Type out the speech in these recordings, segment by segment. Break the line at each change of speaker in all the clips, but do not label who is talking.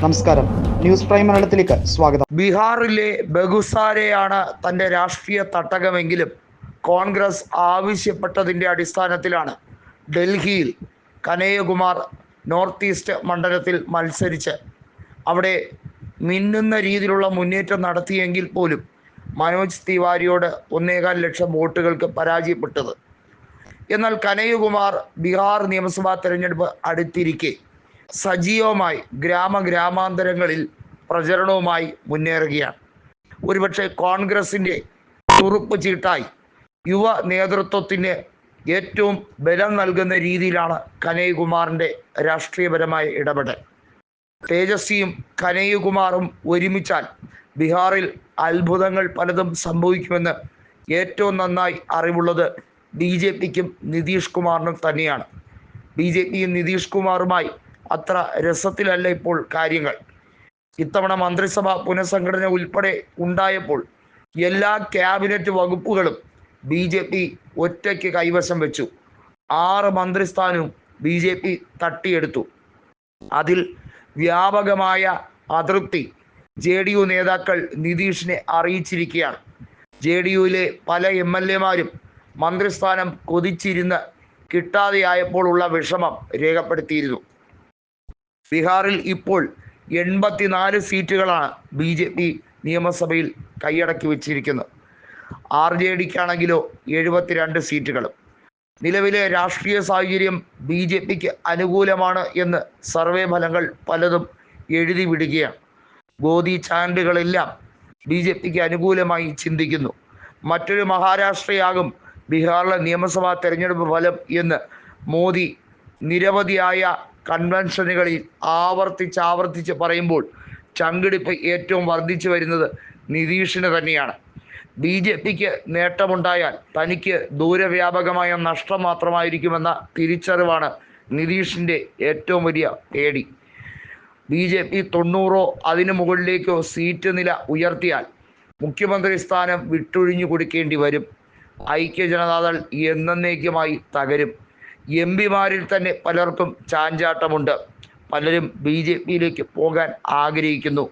നമസ്കാരം. News prime മലയാളത്തിലേക്ക് സ്വാഗതം.
ബീഹാറിലെ ബഗുസാരെയാണ് തന്റെ രാഷ്ട്രീയ തട്ടകമെങ്കിലും കോൺഗ്രസ് ആവശ്യപ്പെട്ടതിന്റെ അടിസ്ഥാനത്തിലാണ് ഡൽഹിയിൽ കനയ്യകുമാർ നോർത്ത് ഈസ്റ്റ് മണ്ഡലത്തിൽ മത്സരിച്ച് അവിടെ മിന്നുന്ന രീതിയിലുള്ള മുന്നേറ്റം നടത്തിയെങ്കിൽ പോലും മനോജ് തിവാരിയോട് ഒന്നേകാൽ ലക്ഷം വോട്ടുകൾക്ക് പരാജയപ്പെട്ടത്. എന്നാൽ കനയ്യകുമാർ ബീഹാർ നിയമസഭാ തെരഞ്ഞെടുപ്പ് അടുത്തിരിക്കെ സജീവമായി ഗ്രാമ ഗ്രാമാന്തരങ്ങളിൽ പ്രചരണവുമായി മുന്നേറുകയാണ്. ഒരുപക്ഷെ കോൺഗ്രസിന്റെ തുറുപ്പ് ചീട്ടായി യുവ നേതൃത്വത്തിന് ഏറ്റവും ബലം നൽകുന്ന രീതിയിലാണ് കനയ്യകുമാറിന്റെ രാഷ്ട്രീയപരമായ ഇടപെടൽ. തേജസ്വിയും കനയ്യകുമാറും ഒരുമിച്ചാൽ ബീഹാറിൽ അത്ഭുതങ്ങൾ പലതും സംഭവിക്കുമെന്ന് ഏറ്റവും നന്നായി അറിവുള്ളത് ബി ജെ പിക്കും നിതീഷ് കുമാറിനും തന്നെയാണ്. ബി ജെ പിയും നിതീഷ് കുമാറുമായി അത്ര രസത്തിലല്ല ഇപ്പോൾ കാര്യങ്ങൾ. ഇത്തവണ മന്ത്രിസഭ പുനഃസംഘടന ഉൾപ്പെടെ ഉണ്ടായപ്പോൾ എല്ലാ ക്യാബിനറ്റ് വകുപ്പുകളും ബി ജെ പി ഒറ്റയ്ക്ക് കൈവശം വെച്ചു. ആറ് മന്ത്രിസ്ഥാനവും ബി ജെ പി തട്ടിയെടുത്തു. അതിൽ വ്യാപകമായ അതൃപ്തി ജെ ഡി യു നേതാക്കൾ നിതീഷിനെ അറിയിച്ചിരിക്കുകയാണ്. ജെ ഡി യുവിലെ പല എം എൽ എമാരും മന്ത്രിസ്ഥാനം കൊതിച്ചിരുന്ന് കിട്ടാതെയായപ്പോൾ ഉള്ള വിഷമം രേഖപ്പെടുത്തിയിരുന്നു. ബീഹാറിൽ ഇപ്പോൾ എൺപത്തിനാല് സീറ്റുകളാണ് ബി ജെ പി നിയമസഭയിൽ കൈയടക്കി വെച്ചിരിക്കുന്നത്. ആർ ജെ ഡിക്കാണെങ്കിലോ എഴുപത്തിരണ്ട് സീറ്റുകളും. നിലവിലെ രാഷ്ട്രീയ സാഹചര്യം ബി ജെ പിക്ക് അനുകൂലമാണ് എന്ന് സർവേ ഫലങ്ങൾ പലതും എഴുതി വിടുകയാണ്. ഗോദി ചാനലുകളെല്ലാം ബി ജെ പിക്ക് അനുകൂലമായി ചിന്തിക്കുന്നു. മറ്റൊരു മഹാരാഷ്ട്രയാകും ബീഹാറിലെ നിയമസഭാ തെരഞ്ഞെടുപ്പ് ഫലം എന്ന് മോദി നിരവധിയായ കൺവെൻഷനുകളിൽ ആവർത്തിച്ച് ആവർത്തിച്ച് പറയുമ്പോൾ ചങ്കിടിപ്പ് ഏറ്റവും വർദ്ധിച്ചു വരുന്നത് നിതീഷിന് തന്നെയാണ്. ബി ജെ പിക്ക് നേട്ടമുണ്ടായാൽ തനിക്ക് ദൂരവ്യാപകമായ നഷ്ടം മാത്രമായിരിക്കുമെന്ന തിരിച്ചറിവാണ് നിതീഷിന്റെ ഏറ്റവും വലിയ പേടി. ബി ജെ പി തൊണ്ണൂറോ അതിനു മുകളിലേക്കോ സീറ്റ് നില ഉയർത്തിയാൽ മുഖ്യമന്ത്രി സ്ഥാനം വിട്ടൊഴിഞ്ഞു കൊടുക്കേണ്ടി വരും. ഐക്യ ജനതാദൾ എന്നേക്കുമായി തകരും. എം പിമാരിൽ തന്നെ പലർക്കും ചാഞ്ചാട്ടമുണ്ട്. പലരും ബി ജെ പിയിലേക്ക് പോകാൻ ആഗ്രഹിക്കുന്നു.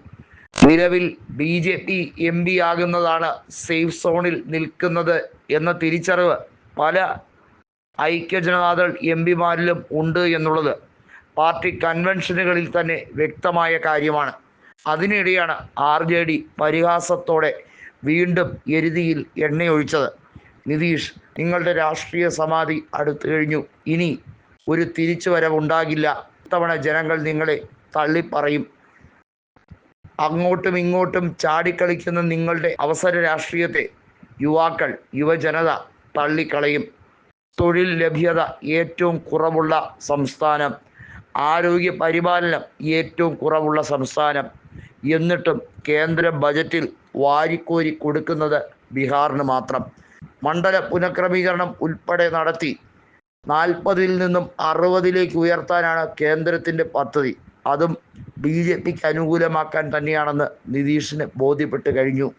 നിലവിൽ B J P M P ആകുന്നതാണ് safe സോണിൽ നിൽക്കുന്നത് എന്ന തിരിച്ചറിവ് പല ഐക്യജനതാദൾ എം പിമാരിലും ഉണ്ട് എന്നുള്ളത് പാർട്ടി കൺവെൻഷനുകളിൽ തന്നെ വ്യക്തമായ കാര്യമാണ്. അതിനിടെയാണ് ആർ ജെ ഡി പരിഹാസത്തോടെ വീണ്ടും എരുതിയിൽ എണ്ണയൊഴിച്ചത്. നിതീഷ് നിങ്ങളുടെ രാഷ്ട്രീയ സമാധി അടുത്തു കഴിഞ്ഞു. ഇനി ഒരു തിരിച്ചു വരവുണ്ടാകില്ല ഇത്തവണ ജനങ്ങൾ നിങ്ങളെ തള്ളിപ്പറയും. അങ്ങോട്ടും ഇങ്ങോട്ടും ചാടിക്കളിക്കുന്ന നിങ്ങളുടെ അവസര രാഷ്ട്രീയത്തെ യുവാക്കൾ യുവജനത തള്ളിക്കളയും. തൊഴിൽ ലഭ്യത ഏറ്റവും കുറവുള്ള സംസ്ഥാനം. ആരോഗ്യ പരിപാലനം ഏറ്റവും കുറവുള്ള സംസ്ഥാനം. എന്നിട്ടും കേന്ദ്ര ബജറ്റിൽ വാരിക്കോരി കൊടുക്കുന്നത് ബീഹാറിന് മാത്രം. മണ്ഡല പുനഃക്രമീകരണം ഉൾപ്പെടെ നടത്തി. നാൽപ്പതിൽ നിന്നും അറുപതിലേക്ക് ഉയർത്താനാണ് കേന്ദ്രത്തിന്റെ പദ്ധതി. അതും ബി ജെ പിക്ക് അനുകൂലമാക്കാൻ തന്നെയാണെന്ന് നിതീഷിന് ബോധ്യപ്പെട്ട് കഴിഞ്ഞു.